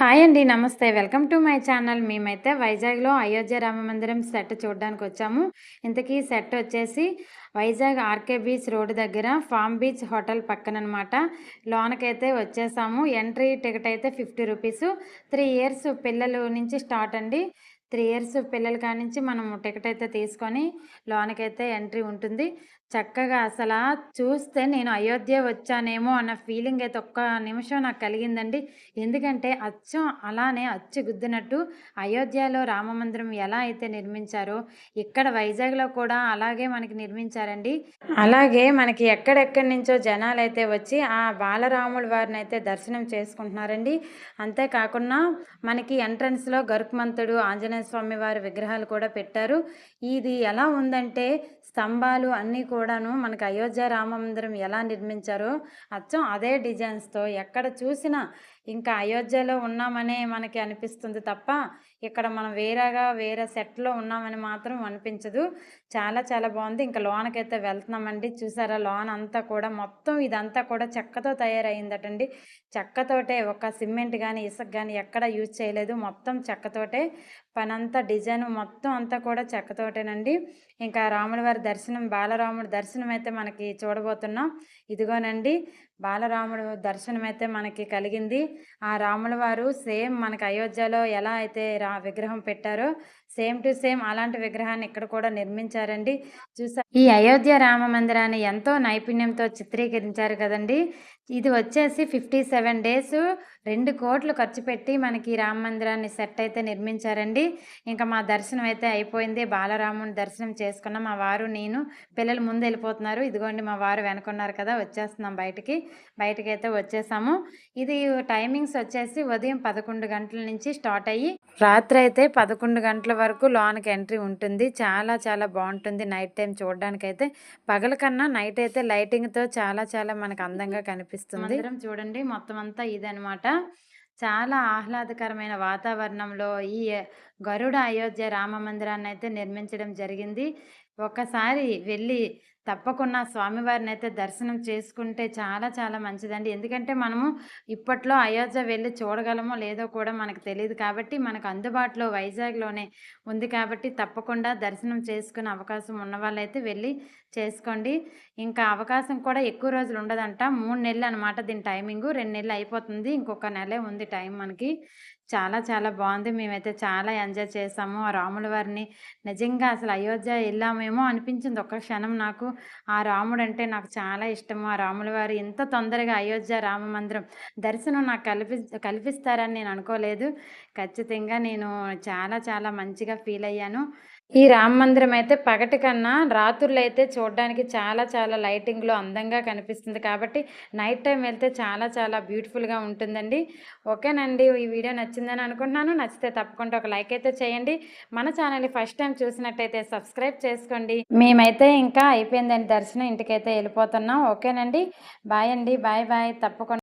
Hi అండి నమస్తే. Welcome to my channel. మేమైతే వైజాగ్లో అయోధ్య రామ మందిరం సెట్ చూడడానికి వచ్చాము. ఇంతకీ సెట్ వచ్చేసి వైజాగ్ ఆర్కే బీచ్ రోడ్డు దగ్గర ఫామ్ బీచ్ హోటల్ పక్కన అనమాట లోనకైతే వచ్చేసాము. ఎంట్రీ టికెట్ అయితే ఫిఫ్టీ రూపీస్. త్రీ ఇయర్స్ పిల్లలు నుంచి స్టార్ట్ అండి. త్రీ ఇయర్స్ పిల్లల కానించి మనం టికెట్ అయితే తీసుకొని లోనకైతే ఎంట్రీ ఉంటుంది. చక్కగా అసలు చూస్తే నేను అయోధ్య వచ్చానేమో అన్న ఫీలింగ్ అయితే ఒక్క నిమిషం నాకు కలిగిందండి. ఎందుకంటే అచ్చం అలానే అచ్చు గుద్దినట్టు అయోధ్యలో రామ మందిరం ఎలా అయితే నిర్మించారో ఇక్కడ వైజాగ్లో కూడా అలాగే మనకి నిర్మించారండి. అలాగే మనకి ఎక్కడెక్కడి నుంచో జనాలు అయితే వచ్చి ఆ బాలరాముడి వారిని అయితే దర్శనం చేసుకుంటున్నారండి. అంతేకాకుండా మనకి ఎంట్రన్స్లో గరుక్మంతుడు ఆంజనేయ స్వామి వారి విగ్రహాలు కూడా పెట్టారు. ఇది ఎలా ఉందంటే స్తంభాలు అన్నీ కూడాను మనకు అయోధ్య రామ మందిరం ఎలా నిర్మించారో అచ్చం అదే డిజైన్స్తో ఎక్కడ చూసినా ఇంకా అయోధ్యలో ఉన్నామనే మనకి అనిపిస్తుంది తప్ప ఇక్కడ మనం వేరేగా వేరే సెట్లో ఉన్నామని మాత్రం అనిపించదు. చాలా చాలా బాగుంది. ఇంకా లోనకైతే వెళ్తున్నామండి. చూసారా? లోన్ అంతా కూడా మొత్తం ఇదంతా కూడా చెక్కతో తయారైందటండి. చెక్కతోటే ఒక సిమెంట్ కానీ ఇసుక కానీ ఎక్కడ యూజ్ చేయలేదు. మొత్తం చెక్కతోటే. పనంతా డిజైన్ మొత్తం అంతా కూడా చెక్కతోటేనండి. ఇంకా రాముడి వారి దర్శనం బాలరాముడి దర్శనం అయితే మనకి చూడబోతున్నాం. ఇదిగోనండి బాలరాముడు దర్శనం అయితే మనకి కలిగింది. ఆ రాముల వారు సేమ్ మనకి అయోధ్యలో ఎలా అయితే ఆ విగ్రహం పెట్టారో సేమ్ టు సేమ్ అలాంటి విగ్రహాన్ని ఇక్కడ కూడా నిర్మించారండి. చూసా ఈ అయోధ్య రామ మందిరాన్ని ఎంతో నైపుణ్యంతో చిత్రీకరించారు కదండి. ఇది వచ్చేసి ఫిఫ్టీ సెవెన్ డేస్ రెండు కోట్లు ఖర్చు పెట్టి మనకి రామ మందిరాన్ని సెట్ అయితే నిర్మించారండి. ఇంకా మా దర్శనం అయితే అయిపోయింది. బాలరాముని దర్శనం చేసుకున్నాం. మా వారు నేను పిల్లలు ముందు వెళ్ళిపోతున్నారు. ఇదిగోండి మా వారు వెనుకున్నారు కదా వచ్చేస్తున్నాం బయటికి. బయటకి అయితే వచ్చేసాము. ఇది టైమింగ్స్ వచ్చేసి ఉదయం పదకొండు గంటల నుంచి స్టార్ట్ అయ్యి రాత్రి అయితే పదకొండు గంటల వరకు లోనికి ఎంట్రీ ఉంటుంది. చాలా చాలా బాగుంటుంది నైట్ టైం చూడడానికైతే. అయితే పగల కన్నా నైట్ అయితే లైటింగ్తో చాలా చాలా మనకు అందంగా కనిపిస్తుంది. చూడండి. మొత్తం అంతా ఇదనమాట చాలా ఆహ్లాదకరమైన వాతావరణంలో ఈ గరుడ అయోధ్య రామ మందిరాన్ని అయితే నిర్మించడం జరిగింది. ఒకసారి వెళ్ళి తప్పకుండా స్వామివారిని అయితే దర్శనం చేసుకుంటే చాలా చాలా మంచిదండి. ఎందుకంటే మనము ఇప్పట్లో అయోధ్య వెళ్ళి చూడగలమో లేదో కూడా మనకు తెలియదు కాబట్టి మనకు అందుబాటులో వైజాగ్లోనే ఉంది కాబట్టి తప్పకుండా దర్శనం చేసుకునే అవకాశం ఉన్న వాళ్ళైతే వెళ్ళి చేసుకోండి. ఇంకా అవకాశం కూడా ఎక్కువ రోజులు ఉండదంట. మూడు నెలలు అనమాట దీని టైమింగ్. రెండు నెలలు అయిపోతుంది. ఇంకొక నెలే ఉంది టైం మనకి. చాలా చాలా బాగుంది. మేమైతే చాలా ఎంజాయ్ చేసాము. ఆ రాముల వారిని నిజంగా అసలు అయోధ్య వెళ్ళామేమో అనిపించింది ఒక్క క్షణం నాకు. ఆ రాముడు అంటే నాకు చాలా ఇష్టము. ఆ రాముల వారు ఎంత తొందరగా అయోధ్య రామ మందిరం దర్శనం నాకు కల్పి కల్పిస్తారని నేను అనుకోలేదు. ఖచ్చితంగా నేను చాలా చాలా మంచిగా ఫీల్ అయ్యాను. ఈ రామ మందిరం అయితే పగటి కన్నా రాత్రులు అయితే చూడడానికి చాలా చాలా లైటింగ్లో అందంగా కనిపిస్తుంది కాబట్టి నైట్ టైం వెళ్తే చాలా చాలా బ్యూటిఫుల్గా ఉంటుందండి. ఓకేనండి ఈ వీడియో నచ్చిందని అనుకుంటున్నాను. నచ్చితే తప్పకుండా ఒక లైక్ అయితే చేయండి. మన ఛానల్ ఫస్ట్ టైం చూసినట్టయితే సబ్స్క్రైబ్ చేసుకోండి. మేమైతే ఇంకా అయిపోయిందండి దర్శనం. ఇంటికైతే వెళ్ళిపోతున్నాం. ఓకేనండి బాయ్ అండి. Bye bye. తప్పకుండా